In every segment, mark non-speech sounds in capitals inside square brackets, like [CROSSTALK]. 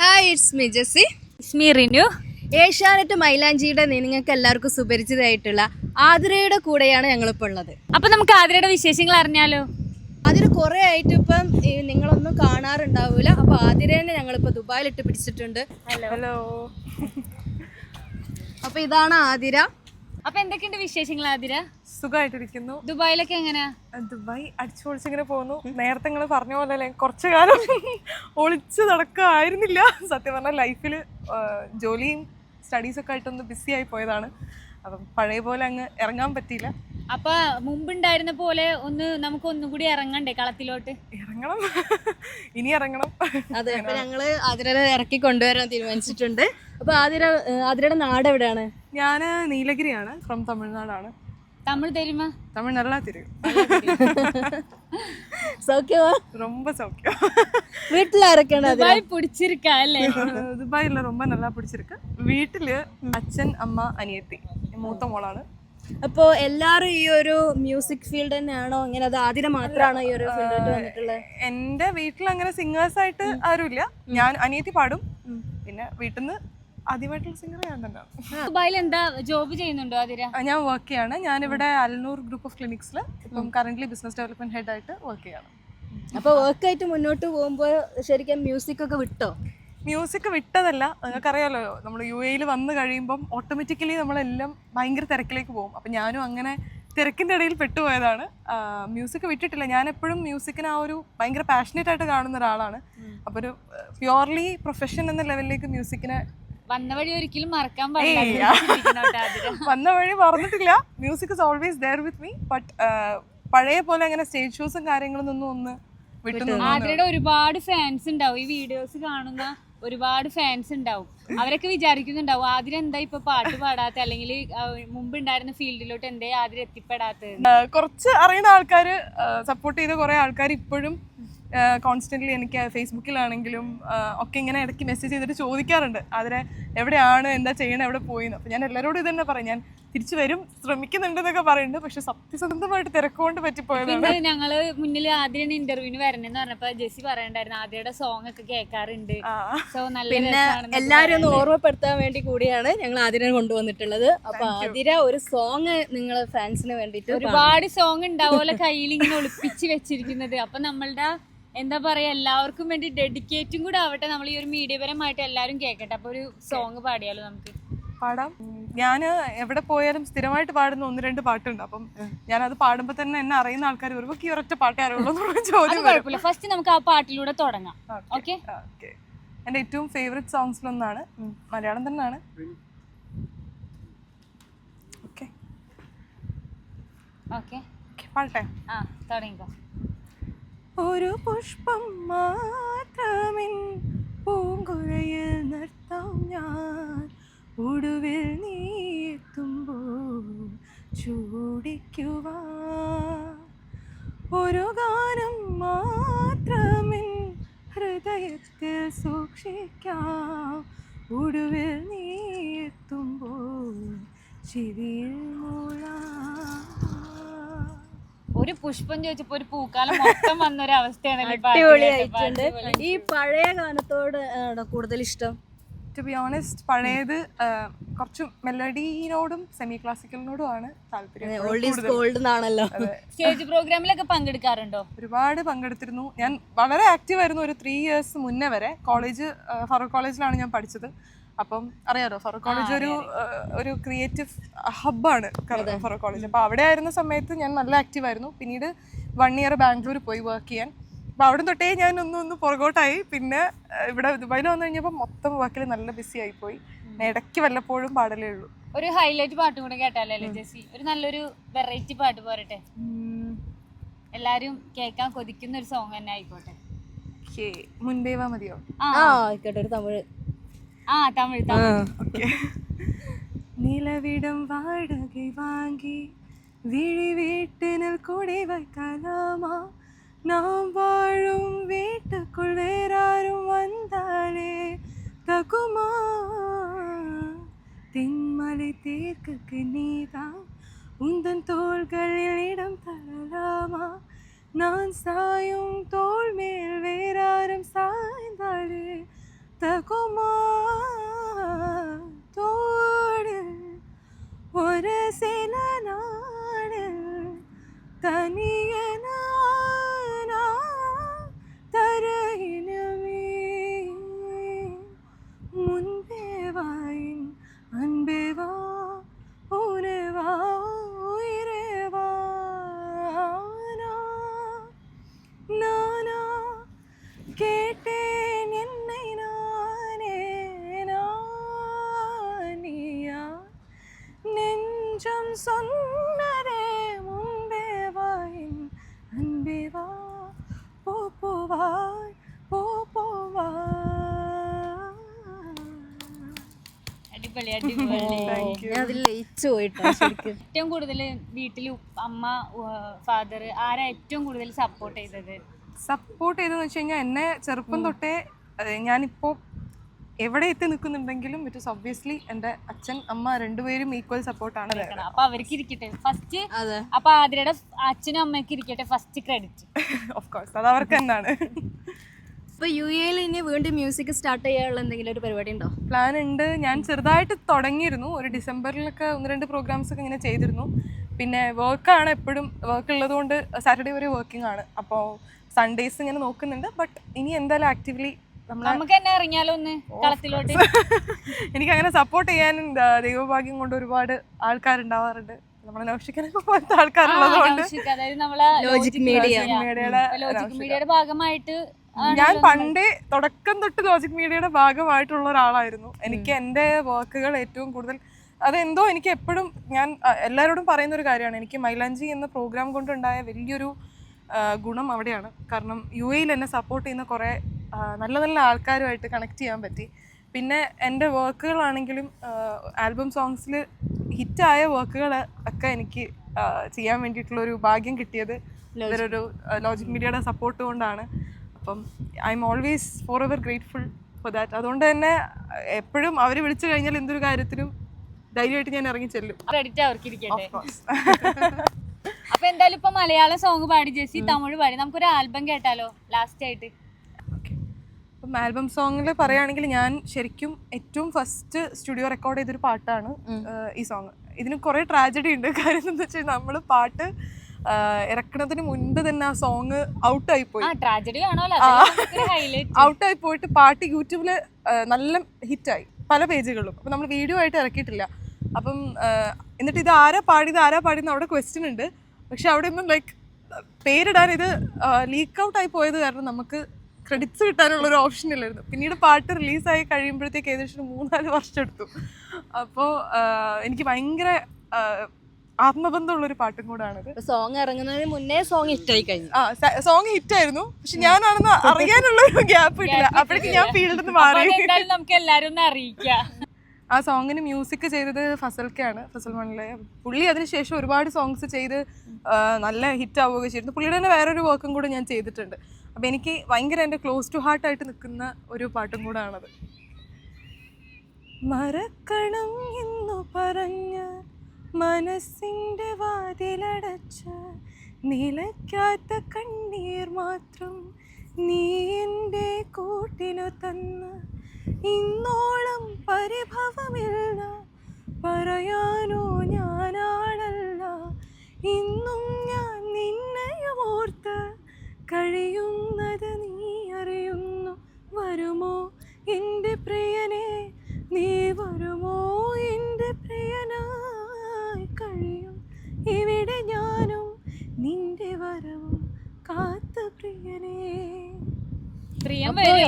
Hi it's me Jessy സ്മി റിനു ഏഷ്യാനെറ്റ് മൈലാഞ്ചിയുടെ നിങ്ങൾക്ക് എല്ലാവർക്കും സുപരിചിതമായിട്ടുള്ള ആതിരയുടെ കൂടെയാണ് ഞങ്ങളിപ്പോൾ ഉള്ളത്. അപ്പൊ നമുക്ക് ആതിരയുടെ വിശേഷങ്ങൾ അറിഞ്ഞാലോ? അതിന് കുറേ ആയിട്ട് ഇപ്പം ഈ നിങ്ങളൊന്നും കാണാറുണ്ടാവില്ല അപ്പോൾ ആതിരേനെ ഞങ്ങളിപ്പോൾ ദുബായിലിട്ട് പിടിച്ചിട്ടുണ്ട്. ഹലോ അപ്പോൾ ഇതാണ് ആതിര. അപ്പൊ എന്തൊക്കെയുണ്ട് വിശേഷങ്ങൾ ആതിര? സുഖമായിട്ടിരിക്കുന്നു ദുബായിലൊക്കെ എങ്ങനെയാ ദുബായ് അടിച്ചു പൊളിച്ചിങ്ങനെ പോകുന്നു. നേരത്തെ നിങ്ങൾ പറഞ്ഞ പോലെ അല്ലെ കുറച്ചു കാലം [LAUGHS] ഒളിച്ച് നടക്കായിരുന്നില്ല. സത്യം പറഞ്ഞാൽ ലൈഫിൽ ജോലിയും സ്റ്റഡീസൊക്കെ ആയിട്ടൊന്ന് ബിസി ആയി പോയതാണ്. അപ്പം പഴയ പോലെ അങ്ങ് ഇറങ്ങാൻ പറ്റിയില്ല. അപ്പൊ മുമ്പുണ്ടായിരുന്ന പോലെ ഒന്ന് നമുക്ക് ഒന്നുകൂടി ഇറങ്ങണ്ടേ കളത്തിലോട്ട്? ഇറങ്ങണം. [LAUGHS] ഇനി ഇറങ്ങണം. അതെ അപ്പൊ ഞങ്ങൾ ആതിരനെ ഇറക്കി കൊണ്ടുവരാൻ തീരുമാനിച്ചിട്ടുണ്ട്. അപ്പൊ ആതിര ആതിരയുടെ നാട് എവിടെയാണ്? ഞാൻ നീലഗിരിയാണ് ഫ്രം തമിഴ്നാടാണ്. தமிழ் தெரியுமா தமிழ் நல்லா தெரியும் சௌக்கியமா ரொம்ப சௌக்கியம் வீட்டில் இருக்கேன் துபாய் பிடிச்சிருக்கா இல்லை ദുബായിൽ ரொம்ப நல்லா പിടിച്ചിരിക്ക. വീട്ടിൽ അച്ഛൻ അമ്മ അനിയത്തി മൂത്ത മോളാണ്. അപ്പോ എല്ലാരും ഈ ഒരു മ്യൂസിക് ഫീൽഡ് തന്നെയാണോ? ഇങ്ങനെ അത് ആദ്യം മാത്രമാണോ ഈ ഒരു വന്നിട്ടുള്ളത് എന്റെ വീട്ടിൽ അങ്ങനെ സിംഗേഴ്സ് ആയിട്ട് ആരുമില്ല. ഞാൻ അനിയത്തി പാടും. പിന്നെ വീട്ടിൽ നിന്ന് ആദ്യമായിട്ടുള്ള സിംഗർ ഞാൻ തന്നെയാണ് ദുബായിൽ എന്താ ജോബ് ചെയ്യുന്നുണ്ടോ ഞാൻ വർക്ക് ചെയ്യാണ്. ഞാനിവിടെ അൽനൂർ ഗ്രൂപ്പ് ഓഫ് ക്ലിനിക്സിൽ ഇപ്പം കറന്റ് ബിസിനസ് ഡെവലപ്മെന്റ് ഹെഡ് ആയിട്ട് വർക്ക് ചെയ്യാണ്. അപ്പോൾ വർക്കായിട്ട് മുന്നോട്ട് പോകുമ്പോൾ ശരിക്കും മ്യൂസിക് ഒക്കെ വിട്ടോ? മ്യൂസിക് വിട്ടതല്ല. നിങ്ങൾക്കറിയാലോ നമ്മൾ യു എയിൽ വന്നു കഴിയുമ്പം ഓട്ടോമാറ്റിക്കലി നമ്മളെല്ലാം ഭയങ്കര തിരക്കിലേക്ക് പോകും. അപ്പം ഞാനും അങ്ങനെ തിരക്കിന്റെ ഇടയിൽ പെട്ടുപോയതാണ്. മ്യൂസിക് വിട്ടിട്ടില്ല. ഞാൻ എപ്പോഴും മ്യൂസിക്കിന് ആ ഒരു ഭയങ്കര പാഷനേറ്റ് ആയിട്ട് കാണുന്ന ഒരാളാണ്. അപ്പോൾ ഒരു പ്യുവർലി പ്രൊഫഷൻ എന്ന ലെവലിലേക്ക് മ്യൂസിക്കിനെ വന്ന വഴി ഒരിക്കലും മറക്കാൻ പറ്റില്ല [LAUGHS] വന്ന വഴി മറന്നിട്ടില്ല. Music is always there with me but പഴയ പോലെ അങ്ങനെ സ്റ്റേജ് ഷോസും കാര്യങ്ങളൊന്നും ഒന്ന് ആതിരയുടെ ഒരുപാട് ഫാൻസ് ഉണ്ടാവും. ഈ വീഡിയോസ് കാണുന്ന ഒരുപാട് ഫാൻസ് ഉണ്ടാവും. അവരൊക്കെ വിചാരിക്കുന്നുണ്ടാവും ആതിര എന്താ ഇപ്പൊ പാട്ട് പാടാത്ത? അല്ലെങ്കിൽ മുമ്പ് ഉണ്ടായിരുന്ന ഫീൽഡിലോട്ട് എന്തേ ആതിര എത്തിപ്പെടാത്തത് കുറച്ച് അറിയുന്ന ആൾക്കാർ സപ്പോർട്ട് ചെയ്ത കുറെ ആൾക്കാർ ഇപ്പോഴും കോൺസ്റ്റന്റ്ലി എനിക്ക് ഫേസ്ബുക്കിലാണെങ്കിലും ഒക്കെ ഇങ്ങനെ ഇടയ്ക്ക് മെസ്സേജ് ചെയ്തിട്ട് ചോദിക്കാറുണ്ട്. അതിനെ എവിടെയാണ് എന്താ ചെയ്യണം എവിടെ പോയിന്ന്. അപ്പോൾ ഞാൻ എല്ലാവരോടും ഇത് തന്നെ പറയും. ഞാൻ തിരിച്ചു വരും ശ്രമിക്കുന്നുണ്ടെന്നൊക്കെ പറയുന്നുണ്ട്. പക്ഷെ സത്യസന്ധമായിട്ട് തിരക്കുകൊണ്ട് പറ്റിപ്പോയതാണ്. പിന്നെ ഞങ്ങൾ മുന്നിൽ ആദ്യം ഇന്റർവ്യൂവിന് വരണെന്ന് പറഞ്ഞപ്പോ ജെസി പറയണ്ടായിരുന്നു ആദ്യയുടെ സോങ് ഒക്കെ കേൾക്കാറുണ്ട്. സോ നല്ല പിന്നെ രസാണെന്നൊക്കെ ഒന്ന് ഓർമ്മപ്പെടുത്താൻ വേണ്ടി കൂടിയാണ് ഞങ്ങൾ ആദ്യം കൊണ്ടുവന്നിട്ടുള്ളത്. അപ്പൊ ആതിര ഒരു സോങ് നിങ്ങളെ ഫാൻസിന് വേണ്ടിട്ട് ഒരുപാട് സോങ് ഉണ്ടാവുമല്ലോ കയ്യിൽ ഇങ്ങനെ ഒളിപ്പിച്ച് വെച്ചിരിക്കുന്നത്. അപ്പൊ നമ്മളുടെ എന്താ പറയാ എല്ലാവർക്കും വേണ്ടി ഡെഡിക്കേറ്റും കൂടെ ആവട്ടെ നമ്മൾ ഈ ഒരു മീഡിയപരമായിട്ട് എല്ലാവരും കേൾക്കട്ടെ അപ്പൊ ഒരു സോങ് പാടിയാലോ നമുക്ക്? പാടാം. ഞാൻ എവിടെ പോയാലും സ്ഥിരമായിട്ട് പാടുന്ന ഒന്ന് രണ്ട് പാട്ടുണ്ട്. അപ്പം ഞാൻ അത് പാടുമ്പോൾ തന്നെ എന്നെ അറിയുന്ന ആൾക്കാർ ഒരു ഈ ഒരൊറ്റ പാട്ടേ അറിയുള്ളൂ ചോദ്യം കുഴപ്പമില്ല. ഫസ്റ്റ് നമുക്ക് ആ പാട്ടിലൂടെ തുടങ്ങാം. ഓക്കെ. ഓക്കെ? എന്റെ ഏറ്റവും ഫേവറേറ്റ് സോങ്സിലൊന്നാണ് മലയാളം തന്നെയാണ്. ഓക്കെ. ഓക്കെ പാടട്ടെ. ആ തുടങ്ങിക്കോ. ഒരു പുഷ്പം മാത്രമിൻ പൂങ്കുഴയിൽ നിർത്താം. ഒരു പുഷ്പം ചോദിച്ചപ്പോ ഒരു പൂക്കാലം മൊത്തം വന്നൊരു അവസ്ഥയാണ് ഈ പാട്ട് അടിപൊളിയായിട്ടുണ്ട്. ഈ പഴയ ഗാനത്തോട് കൂടുതൽ ഇഷ്ടം? ടു ബി ഓണസ്റ്റ് പഴയത് കുറച്ച് മെലഡിനോടും സെമി ക്ലാസിക്കലിനോടും ആണ് താല്പര്യം സ്റ്റേജ് പ്രോഗ്രാമിലൊക്കെ പങ്കെടുക്കാറുണ്ടോ? ഒരുപാട് പങ്കെടുത്തിരുന്നു. ഞാൻ വളരെ ആക്റ്റീവ് ആയിരുന്നു ഒരു ത്രീ ഇയേഴ്സ് മുന്നേ വരെ. കോളേജ് ഫറൂഖ് കോളേജിലാണ് ഞാൻ പഠിച്ചത്. അപ്പം അറിയാലോ ഫറൂഖ് കോളേജ് ഒരു ഒരു ക്രിയേറ്റീവ് ഹബ്ബാണ് ഫറൂഖ് കോളേജ് അപ്പോൾ അവിടെ ആയിരുന്ന സമയത്ത് ഞാൻ നല്ല ആക്റ്റീവ് ആയിരുന്നു. പിന്നീട് വൺ ഇയർ ബാംഗ്ലൂർ പോയി വർക്ക് ചെയ്യാൻ. അപ്പോൾ അവിടെ തൊട്ടേ ഞാൻ ഒന്ന് ഒന്ന് പുറകോട്ടായി. പിന്നെ ഇവിടെ ദുബായിൽ വന്നു കഴിഞ്ഞപ്പോൾ മൊത്തം വർക്കിൽ നല്ല ബിസി ആയിപ്പോയി. ഇടയ്ക്ക് വല്ലപ്പോഴും പാടലേ ഉള്ളൂ. ഒരു ഹൈലൈറ്റ് പാട്ട് കൂടെ കേട്ടാലല്ലേ ജെസി ഒരു നല്ലൊരു വെറൈറ്റി പാട്ട് പോരട്ടെ? എല്ലാരും കേൾക്കാൻ കൊതിക്കുന്ന ഒരു സോങ് തന്നെ ആയിക്കോട്ടെ. മുൻപേവാ മുൻപേ വാ മതിയോ? ആ ആ ആയിക്കോട്ടെ ഒരു തമിഴ്. ஆ தமிழ் தமிழ். ஓகே. நிலவிடம் வாடகை வாங்கி விழி வீட்டினில் கூடை வைக்கலாமா? நாம் வாழும் வீட்டுக்குள் வேறாரும் வந்தாலே தகுமா? தென்மலை தேர்க்குக்கு நீதான் உந்தன் தோள்களில் இடம் தரலாமா? நான் சாயும் தோல் மேல் வேறாரும் சாய்ந்தாலே തകുമാതോട് ഒരു സിനാണ് തനിയെ சொன்னதே முன்பே வாயின் அன்பே வா போ போவாய் போ போவா അടിപൊളി അടിപൊളി ഞാൻ അതിൽ ലയിച്ചു പോയിട്ടോ [LAUGHS] ശരിക്കും ഏറ്റവും കൂടുതൽ വീട്ടിൽ അമ്മ ഫാദർ ആരാ ഏറ്റവും കൂടുതൽ സപ്പോർട്ട് ചെയ്തത് സപ്പോർട്ട് ചെയ്തെന്ന് വെച്ച് കഴിഞ്ഞാൽ എന്നെ ചെറുപ്പം തൊട്ടേ അതെ, ഞാനിപ്പോൾ എവിടെ എത്തി നിൽക്കുന്നുണ്ടെങ്കിലും ഇറ്റ് ഇസ് ഒബ്വിയസ്ലി എന്റെ അച്ഛൻ അമ്മ രണ്ടുപേരും ഈക്വൽ സപ്പോർട്ട് ആണ്. അപ്പൊ അവർക്ക് ഇരിക്കട്ടെ. ഫസ്റ്റ് അതെ. അപ്പൊ ആതിരയുടെ അച്ഛനും അമ്മയ്ക്ക് ഇരിക്കട്ടെ ഫസ്റ്റ് ക്രെഡിറ്റ് ഓഫ് കോഴ്സ് അത് അവർക്ക് തന്നെയാണ് ഇപ്പൊ യു എയിൽ ഇനി വീണ്ടും മ്യൂസിക് സ്റ്റാർട്ട് ചെയ്യാനുള്ള എന്തെങ്കിലും ഒരു പരിപാടി ഉണ്ടോ? പ്ലാൻ ഉണ്ട്. ഞാൻ ചെറുതായിട്ട് തുടങ്ങിയിരുന്നു. ഒരു ഡിസംബറിലൊക്കെ ഒന്ന് രണ്ട് പ്രോഗ്രാംസ് ഒക്കെ ഇങ്ങനെ ചെയ്തിരുന്നു. പിന്നെ വർക്കാണ് എപ്പോഴും. വർക്ക് ഉള്ളതുകൊണ്ട് സാറ്റർഡേ വരെ വർക്കിംഗ് ആണ്. അപ്പോൾ സൺഡേസ് ഇങ്ങനെ നോക്കുന്നുണ്ട്. ബട്ട് ഇനി എന്തായാലും ആക്റ്റീവ്ലി നമുക്ക് തന്നെ ഇറങ്ങിയാലോ ഒന്ന് കളത്തിലോട്ട്. [LAUGHS] എനിക്ക് അങ്ങനെ സപ്പോർട്ട് ചെയ്യാൻ ദൈവഭാഗ്യം കൊണ്ട് ഒരുപാട് ആൾക്കാരുണ്ടാവാറുണ്ട്. നമ്മളെ പോലത്തെ മീഡിയയുടെ ലോജിക് മീഡിയയുടെ ഭാഗമായിട്ട് ഞാൻ പണ്ടേ തുടക്കം തൊട്ട് ലോജിക് മീഡിയയുടെ ഭാഗമായിട്ടുള്ള ഒരാളായിരുന്നു. എനിക്ക് എന്റെ വർക്കുകൾ ഏറ്റവും കൂടുതൽ അതെന്തോ എനിക്ക് എപ്പോഴും ഞാൻ എല്ലാവരോടും പറയുന്ന ഒരു കാര്യമാണ്. എനിക്ക് മൈലാഞ്ചി എന്ന പ്രോഗ്രാം കൊണ്ടുണ്ടായ വലിയൊരു ഗുണം അവിടെയാണ്. കാരണം യു എയിൽ എന്നെ സപ്പോർട്ട് ചെയ്യുന്ന കുറേ നല്ല നല്ല ആൾക്കാരുമായിട്ട് കണക്ട് ചെയ്യാൻ പറ്റി. പിന്നെ എന്റെ വർക്കുകളാണെങ്കിലും ആൽബം സോങ്സിൽ ഹിറ്റായ വർക്കുകൾ ഒക്കെ എനിക്ക് ചെയ്യാൻ വേണ്ടിയിട്ടുള്ള ഒരു ഭാഗ്യം കിട്ടിയത് ഇവരൊരു ലോജിക് മീഡിയയുടെ സപ്പോർട്ട് കൊണ്ടാണ്. അപ്പം I'm always forever grateful for that അതുകൊണ്ട് തന്നെ എപ്പോഴും അവർ വിളിച്ചു കഴിഞ്ഞാൽ എന്തൊരു കാര്യത്തിനും ധൈര്യമായിട്ട് ഞാൻ ഇറങ്ങി ചെല്ലും. അപ്പൊ എന്തായാലും ഇപ്പൊ മലയാളം സോങ് പാടി ജെസ്സി തമിഴ് പാടി. നമുക്കൊരു ആൽബം കേട്ടാലോ ലാസ്റ്റ് ആയിട്ട്. അപ്പം ആൽബം സോങ്ങിൽ പറയുകയാണെങ്കിൽ ഞാൻ ശരിക്കും ഏറ്റവും ഫസ്റ്റ് സ്റ്റുഡിയോ റെക്കോർഡ് ചെയ്തൊരു പാട്ടാണ് ഈ സോങ് ഇതിന് കുറേ ട്രാജഡി ഉണ്ട്. [LAUGHS] കാര്യം എന്താ വെച്ചാൽ നമ്മൾ പാട്ട് ഇറക്കുന്നതിന് ഇറക്കണതിന് മുൻപ് തന്നെ ആ സോങ് ഔട്ടായി പോയി. ഔട്ടായി [LAUGHS] പോയിട്ട് പാട്ട് യൂട്യൂബിൽ നല്ല ഹിറ്റായി. പല പേജുകളിലും. അപ്പം നമ്മൾ വീഡിയോ ആയിട്ട് ഇറക്കിയിട്ടില്ല. അപ്പം എന്നിട്ട് ഇത് ആരാ പാടിയത് ആരാ പാടിയെന്ന് അവിടെ ക്വസ്റ്റ്യൻ ഉണ്ട്. പക്ഷെ അവിടെ ഒന്നും ലൈക്ക് പേരിടാൻ ഇത് ലീക്ക് ഔട്ട് ആയി പോയത് കാരണം നമുക്ക് ക്രെഡിറ്റ്സ് കിട്ടാനുള്ള ഒരു ഓപ്ഷൻ ഇല്ലായിരുന്നു. പിന്നീട് പാട്ട് റിലീസായി കഴിയുമ്പോഴത്തേക്ക് ഏകദേശം ഒരു മൂന്നാൽ വർഷം എടുത്തു. അപ്പോൾ എനിക്ക് ഭയങ്കര ആത്മബന്ധമുള്ള ആത്മബന്ധമുള്ളൊരു പാട്ടും കൂടാണത്. സോങ് ഇറങ്ങുന്നതിന് മുന്നേ സോങ് ഹിറ്റായി കഴിഞ്ഞു. ആ സോങ് ഹിറ്റ് ആയിരുന്നു. പക്ഷെ ഞാനാണെന്ന് അറിയാനുള്ള ഒരു ഗ്യാപ്പ് ഇല്ല അപ്പോഴേക്കും ഞാൻ ഫീൽഡിൽ നിന്ന് മാറി. നമുക്ക് എല്ലാരും അറിയിക്കാം. ആ സോങ്ങിന് മ്യൂസിക് ചെയ്തത് ഫസൽക്കാണ്. ഫസൽ മണിലെ പുള്ളി അതിനുശേഷം ഒരുപാട് സോങ്സ് ചെയ്ത് നല്ല ഹിറ്റ് ആവുകയൊക്കെ ചെയ്തിരുന്നു. പുള്ളിയുടെ തന്നെ വേറൊരു വർക്കും കൂടെ ഞാൻ ചെയ്തിട്ടുണ്ട്. അപ്പം എനിക്ക് ഭയങ്കര എന്റെ ക്ലോസ് ടു ഹാർട്ട് ആയിട്ട് നിൽക്കുന്ന ഒരു പാട്ടും കൂടാണത്. മറക്കണം എന്നു പറഞ്ഞ മനസ്സിന്റെ വാതിലടച്ച നിലയ്ക്കാത്ത കണ്ണീർ മാത്രം നീ എന്റെ കൂട്ടിനു തന്ന ഇന്നോളം പരിഭവമില്ല. പറയാനോ ഞാനാണല്ല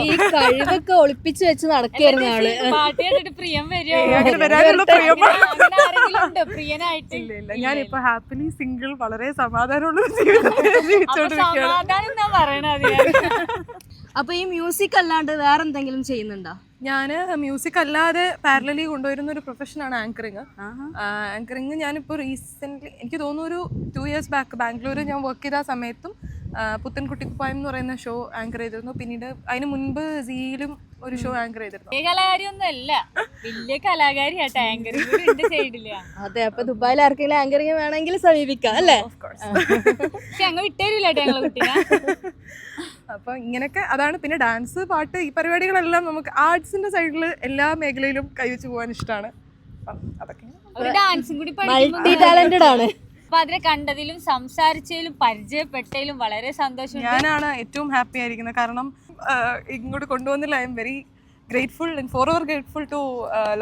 ഈ കഴിവൊക്കെ ഒളിപ്പിച്ചു വെച്ച് നടക്കായിരുന്നു ആൾ. പാട്ട് പ്രിയം വരുമോ വരാനുള്ള പ്രിയമാണ് അങ്ങനെ ആരെങ്കിലും ഉണ്ടോ? പ്രിയനായിട്ട്? ഇല്ല ഇല്ല. ഞാനിപ്പോ ഹാപ്പിലി സിംഗിൾ വളരെ സമാധാനമുള്ള അപ്പൊ ഈ മ്യൂസിക് അല്ലാണ്ട് വേറെ എന്തെങ്കിലും ചെയ്യുന്നുണ്ടോ? ഞാൻ മ്യൂസിക് അല്ലാതെ പാരലലി കൊണ്ടുവരുന്ന ഒരു പ്രൊഫഷനാണ് ആങ്കറിങ് ആങ്കറിങ് ഞാനിപ്പോൾ റീസെന്റ്ലി എനിക്ക് തോന്നുന്നു ഒരു ടു ഇയേഴ്സ് ബാക്ക് ബാംഗ്ലൂർ ഞാൻ വർക്ക് ചെയ്ത സമയത്തും ആ, പുത്തൻ കുട്ടിക്കുപ്പായം എന്ന് പറയുന്ന ഷോ ആങ്കർ ചെയ്തിരുന്നു. പിന്നീട് അതിന് മുൻപ് സീയിലും ഒരു ഷോ ആങ്കർ ചെയ്തിരുന്നു. വലിയ കലാകാരി ഒന്നും അല്ല വലിയ കലാകാരി അതെ അപ്പൊ ദുബായിൽ ആർക്കെങ്കിലും ആങ്കറിങ് വേണമെങ്കിൽ സമീപിക്കാം അല്ലേ? പക്ഷെ അങ്ങ് വിട്ടേരില്ല ഞങ്ങളെ കുട്ടീനെ. അപ്പോൾ ഇങ്ങനെയൊക്കെ അതാണ്. പിന്നെ ഡാൻസ് പാട്ട് ഈ പരിപാടികളെല്ലാം നമുക്ക് ആർട്സിന്റെ സൈഡിൽ എല്ലാ മേഖലയിലും കൈവച്ച് പോകാൻ ഇഷ്ടമാണ് അപ്പം അതൊക്കെ ഡാൻസും കൂടി മൾട്ടി ടാലന്റഡ് ആണ്. അപ്പൊ അതിനെ കണ്ടതിലും സംസാരിച്ചതിലും പരിചയപ്പെട്ടതിലും വളരെ സന്തോഷം ഞാനാണ് ഏറ്റവും ഹാപ്പി ആയിരിക്കുന്നത്. കാരണം ഇങ്ങോട്ട് കൊണ്ടുവന്നില്ല. I'm very grateful and forever grateful to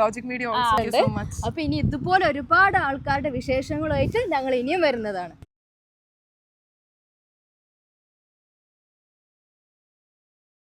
Logic Media also so much അപ്പൊ ഇനി ഇതുപോലെ ഒരുപാട് ആൾക്കാരുടെ വിശേഷങ്ങളുമായിട്ട് ഞങ്ങൾ ഇനിയും വരുന്നതാണ്.